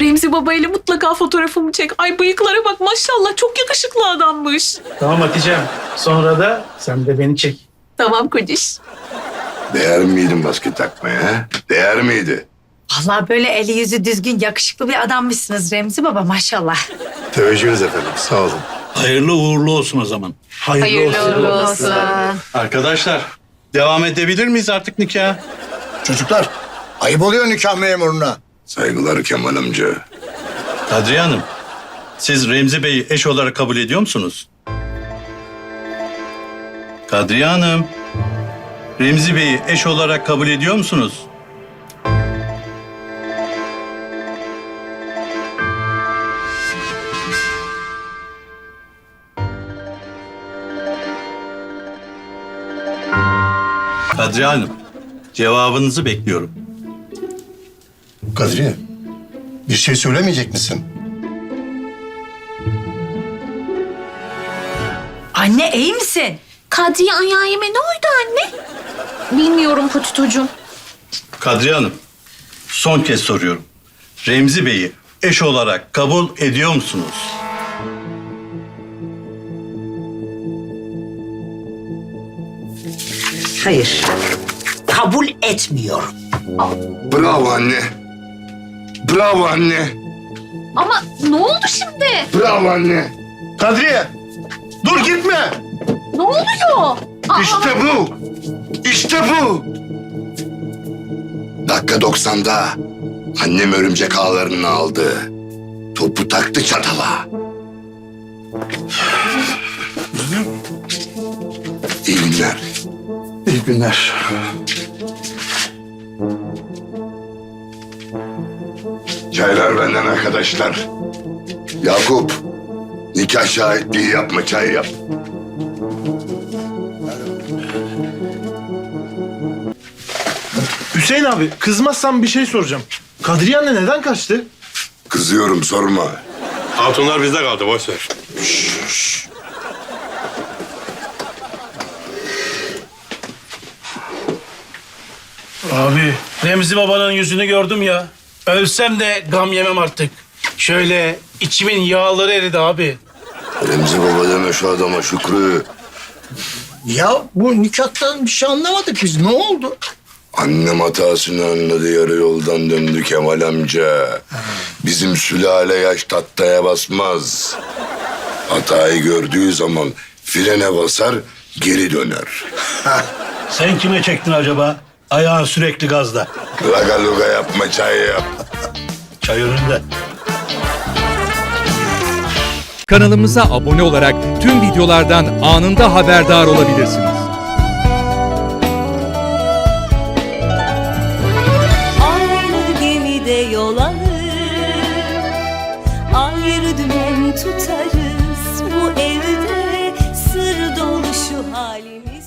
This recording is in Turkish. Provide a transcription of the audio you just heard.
Remzi Baba ile mutlaka fotoğrafımı çek. Ay bıyıklara bak maşallah çok yakışıklı adammış. Tamam Hatice'm. Sonra da sen de beni çek. Tamam kociş. Değer miydi maske takmaya? Değer miydi? Vallahi böyle eli yüzü düzgün yakışıklı bir adammışsınız Remzi Baba maşallah. Teveccühünüz efendim. Sağ olun. Hayırlı uğurlu olsun o zaman. Hayırlı olsun. Arkadaşlar devam edebilir miyiz artık nikaha? Çocuklar ayıp oluyor nikah memuruna. Saygılar Kemal amca. Kadriye Hanım, siz Remzi Bey'i eş olarak kabul ediyor musunuz? Kadriye Hanım, Remzi Bey'i eş olarak kabul ediyor musunuz? Kadriye Hanım, cevabınızı bekliyorum. Kadriye bir şey söylemeyecek misin? Anne iyi misin? Kadriye Anyayeme ne oldu anne? Bilmiyorum Potitocuğum. Kadriye Hanım, son kez soruyorum. Remzi Bey'i eş olarak kabul ediyor musunuz? Hayır. Kabul etmiyorum. Bravo anne. Bravo anne. Ama ne oldu şimdi? Bravo anne. Kadriye dur gitme. Ne oluyor? Aa, İşte bu. İşte bu. Dakika 90'da annem örümcek ağlarını aldı. Topu taktı çatala. İyi günler. İyi günler. Çaylar benden arkadaşlar. Yakup, nikah şahitliği yapma çay yap. Hüseyin abi kızmazsan bir şey soracağım. Kadriye anne neden kaçtı? Kızıyorum sorma. Hatunlar bizde kaldı boş ver. Abi Remzi babanın yüzünü gördüm ya. Ölsem de gam yemem artık. Şöyle içimin yağları eridi abi. Remzi baba deme şu adama Şükrü. Ya bu nikahtan bir şey anlamadık biz. Ne oldu? Annem hatasını anladı yarı yoldan döndü Kemal amca. Bizim sülale yaş tahtaya basmaz. Hatayı gördüğü zaman frene basar geri döner. Sen kime çektin acaba? Ayağın sürekli gazda. Laga luga yapma çay yap. Çay önünde. Kanalımıza abone olarak tüm videolardan anında haberdar olabilirsiniz. Aynı gemide yol alır Ayrı dümen tutarız Bu evde sır dolu şu halimiz